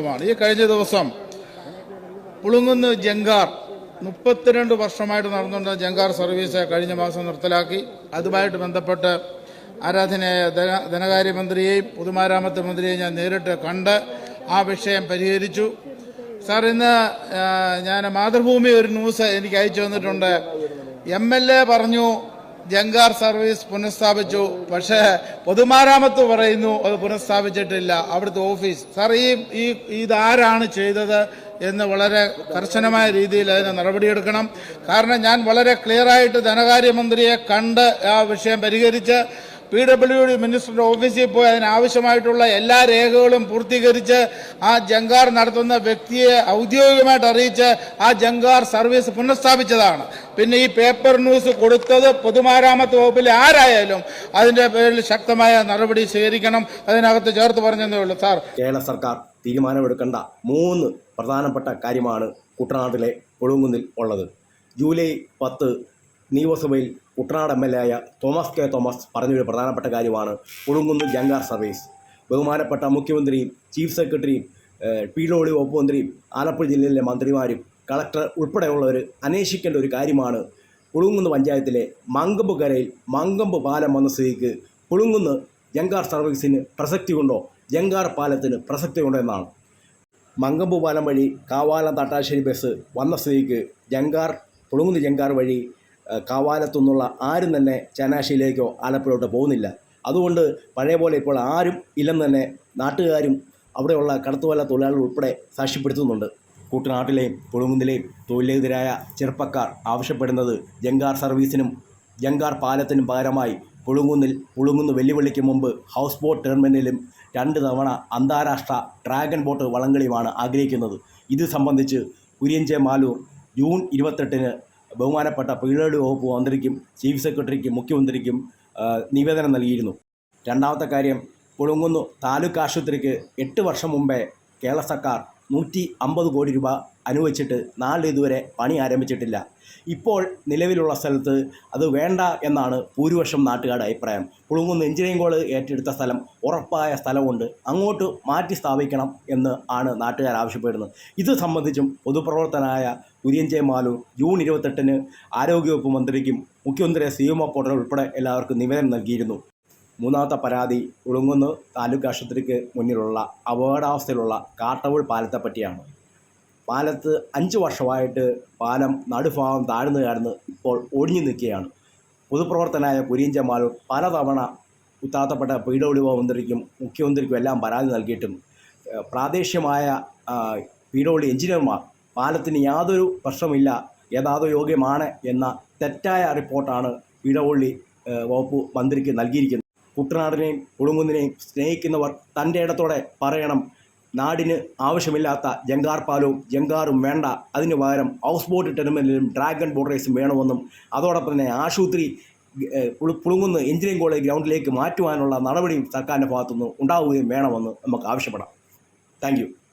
ഈ കഴിഞ്ഞ ദിവസം പുളുങ്ങുന്ന് ജങ്കാർ മുപ്പത്തിരണ്ട് വർഷമായിട്ട് നടന്നുകൊണ്ട ജങ്കാർ സർവീസ് കഴിഞ്ഞ മാസം നിർത്തലാക്കി. അതുമായിട്ട് ബന്ധപ്പെട്ട് ആരാധനയായ ധന- ധനകാര്യമന്ത്രിയെയും പൊതുമരാമത്ത് മന്ത്രിയെയും ഞാൻ നേരിട്ട് കണ്ട് ആ വിഷയം പരിഹരിച്ചു. സാർ ഇന്ന് ഞാൻ മാതൃഭൂമി ഒരു ന്യൂസ് എനിക്ക് അയച്ചു വന്നിട്ടുണ്ട് എ പറഞ്ഞു ജങ്കാർ സർവീസ് പുനഃസ്ഥാപിച്ചു. പക്ഷേ പൊതുമരാമത്ത് പറയുന്നു അത് പുനഃസ്ഥാപിച്ചിട്ടില്ല. അവിടുത്തെ ഓഫീസ് സർ ഈ ഈ ഇതാരാണ് ചെയ്തത്? എന്ന് വളരെ കർശനമായ രീതിയിൽ അതിന് നടപടിയെടുക്കണം. കാരണം ഞാൻ വളരെ ക്ലിയറായിട്ട് ധനകാര്യമന്ത്രിയെ കണ്ട് ആ വിഷയം പരിഹരിച്ച് പി ഡബ്ല്യു ഡി മിനിസ്റ്ററുടെ ഓഫീസിൽ പോയി അതിനാവശ്യമായിട്ടുള്ള എല്ലാ രേഖകളും പൂർത്തീകരിച്ച് ആ ജങ്കാർ നടത്തുന്ന വ്യക്തിയെ ഔദ്യോഗികമായിട്ട് അറിയിച്ച് ആ ജങ്കാർ സർവീസ് പുനഃസ്ഥാപിച്ചതാണ്. പിന്നെ ഈ പേപ്പർ ന്യൂസ് കൊടുത്തത് പൊതുമരാമത്ത് വകുപ്പിലെ ആരായാലും അതിന്റെ പേരിൽ ശക്തമായ നടപടി സ്വീകരിക്കണം. അതിനകത്ത് ചേർത്ത് പറഞ്ഞതേ ഉള്ളൂ സാർ. കേരള സർക്കാർ തീരുമാനമെടുക്കേണ്ട മൂന്ന് പ്രധാനപ്പെട്ട കാര്യമാണ് കുട്ടനാട്ടിലെ ഒഴുങ്ങുന്നിൽ ഉള്ളത്. ജൂലൈ പത്ത് നിയമസഭയിൽ കുട്ടനാട് എം എൽ എ ആയ തോമസ് കെ തോമസ് പറഞ്ഞൊരു പ്രധാനപ്പെട്ട കാര്യമാണ്. ഒഴുങ്ങുന്ന് ജങ്കാർ സർവീസ്. ബഹുമാനപ്പെട്ട മുഖ്യമന്ത്രിയും ചീഫ് സെക്രട്ടറിയും പി ഡബ്ല്യു വകുപ്പ് മന്ത്രിയും ആലപ്പുഴ ജില്ലയിലെ മന്ത്രിമാരും കളക്ടർ ഉൾപ്പെടെയുള്ളവർ അന്വേഷിക്കേണ്ട ഒരു കാര്യമാണ്. പുളുങ്ങുന്ന് പഞ്ചായത്തിലെ മങ്കമ്പ് കരയിൽ മങ്കമ്പ് പാലം വന്ന സ്ഥിതിക്ക് പുളുങ്ങുന്ന് ജങ്കാർ സർവീസിന് പ്രസക്തിയുണ്ടോ ജങ്കാർ പാലത്തിന് പ്രസക്തിയുണ്ടോ എന്നാണ്. മങ്കമ്പ് പാലം വഴി കാവാലം തട്ടാശ്ശേരി ബസ് വന്ന സ്ഥിതിക്ക് ജങ്കാർ പുളുങ്ങുന്ന് ജങ്കാർ വഴി കാവാലത്തുനിന്നുള്ള ആരും തന്നെ ചനാശിയിലേക്കോ ആലപ്പുഴയോട്ടോ പോകുന്നില്ല. അതുകൊണ്ട് പഴയ പോലെ ഇപ്പോൾ ആരും ഇല്ലെന്ന് തന്നെ നാട്ടുകാരും അവിടെയുള്ള കടത്തുവല തൊഴിലാളികൾ ഉൾപ്പെടെ സാക്ഷ്യപ്പെടുത്തുന്നുണ്ട്. കുട്ടനാട്ടിലെയും പുളുങ്കുന്നിലെയും തൊഴിലെതിരായ ചെറുപ്പക്കാർ ആവശ്യപ്പെടുന്നത് ജങ്കാർ സർവീസിനും ജങ്കാർ പാലത്തിനും പകരമായി പുളുങ്കുന്നിൽ പുളുങ്ങുന്ന് വെല്ലുവിളിക്ക് മുമ്പ് ഹൗസ് ബോട്ട് ടെർമിനലും രണ്ട് തവണ അന്താരാഷ്ട്ര ഡ്രാഗൺ ബോട്ട് വള്ളംകളിയുമാണ് ആഗ്രഹിക്കുന്നത്. ഇത് സംബന്ധിച്ച് കുര്യഞ്ചേ മാലൂർ ജൂൺ ഇരുപത്തെട്ടിന് ബഹുമാനപ്പെട്ട പീഴേട് വകുപ്പ് മന്ത്രിക്കും ചീഫ് സെക്രട്ടറിക്കും മുഖ്യമന്ത്രിക്കും നിവേദനം നൽകിയിരുന്നു. രണ്ടാമത്തെ കാര്യം പുളുങ്കുന്ന് താലൂക്ക് ആശുപത്രിക്ക് എട്ട് വർഷം മുമ്പേ കേരള സർക്കാർ നൂറ്റി അമ്പത് കോടി രൂപ അനുവദിച്ചിട്ട് നാളെ ഇതുവരെ പണി ആരംഭിച്ചിട്ടില്ല. ഇപ്പോൾ നിലവിലുള്ള സ്ഥലത്ത് അത് വേണ്ട എന്നാണ് ഭൂരിപക്ഷം നാട്ടുകാരുടെ അഭിപ്രായം. പുളുങ്കുന്ന് എഞ്ചിനീയറിംഗ് കോളേജ് ഏറ്റെടുത്ത സ്ഥലം ഉറപ്പായ സ്ഥലമുണ്ട്. അങ്ങോട്ട് മാറ്റി സ്ഥാപിക്കണം എന്ന് ആണ് നാട്ടുകാർ ആവശ്യപ്പെടുന്നത്. ഇത് സംബന്ധിച്ചും പൊതുപ്രവർത്തനായ കുര്യൻജെ മാലു ജൂൺ ഇരുപത്തെട്ടിന് ആരോഗ്യവകുപ്പ് മന്ത്രിക്കും മുഖ്യമന്ത്രി സി എം ഉൾപ്പെടെ എല്ലാവർക്കും നിവേദനം നൽകിയിരുന്നു. മൂന്നാമത്തെ പരാതി ഉളുങ്ങുന്ന് താലൂക്ക് ആശുപത്രിക്ക് മുന്നിലുള്ള അപകടാവസ്ഥയിലുള്ള കാട്ടവൾ പാലത്തെ പറ്റിയാണ്. പാലത്ത് അഞ്ച് വർഷമായിട്ട് പാലം നടുഭാഗം താഴ്ന്നു കിടന്ന് ഇപ്പോൾ ഒഴിഞ്ഞു നിൽക്കുകയാണ്. പൊതുപ്രവർത്തനായ കുര്യൻ പലതവണ ഉത്താത്തപ്പെട്ട പി ഡബ്ല്യു മന്ത്രിക്കും മുഖ്യമന്ത്രിക്കും എല്ലാം പരാതി നൽകിയിട്ടും പ്രാദേശികമായ പി ഡബ്ല്യു എഞ്ചിനീയർമാർ പാലത്തിന് യാതൊരു പ്രശ്നമില്ല യഥാർത്ഥ യോഗ്യമാണ് എന്ന തെറ്റായ റിപ്പോർട്ടാണ് പി ഡബ്ല്യു വകുപ്പ് മന്ത്രിക്ക് നൽകിയിരിക്കുന്നത്. കുട്ടനാടിനെയും കുടുംബത്തിനെയും സ്നേഹിക്കുന്നവർ തന്റെ ഇടത്തോടെ പറയണം നാടിന് ആവശ്യമില്ലാത്ത ജങ്കാർ പാലവും ജങ്കാറും വേണ്ട. അതിന് പകരം ഹൗസ് ബോട്ട് ടെർമിനലും ഡ്രാഗൺ ബോട്ട് റേസും വേണമെന്നും അതോടൊപ്പം തന്നെ ആശുപത്രി പുളുങ്ങുന്ന പുളു- എഞ്ചിനീയറിംഗ് കോളേജ് ഗ്രൗണ്ടിലേക്ക് മാറ്റുവാനുള്ള നടപടിയും സർക്കാരിന്റെ ഭാഗത്തുനിന്ന് ഉണ്ടാവുകയും വേണമെന്ന് നമുക്ക് ആവശ്യപ്പെടാം. താങ്ക്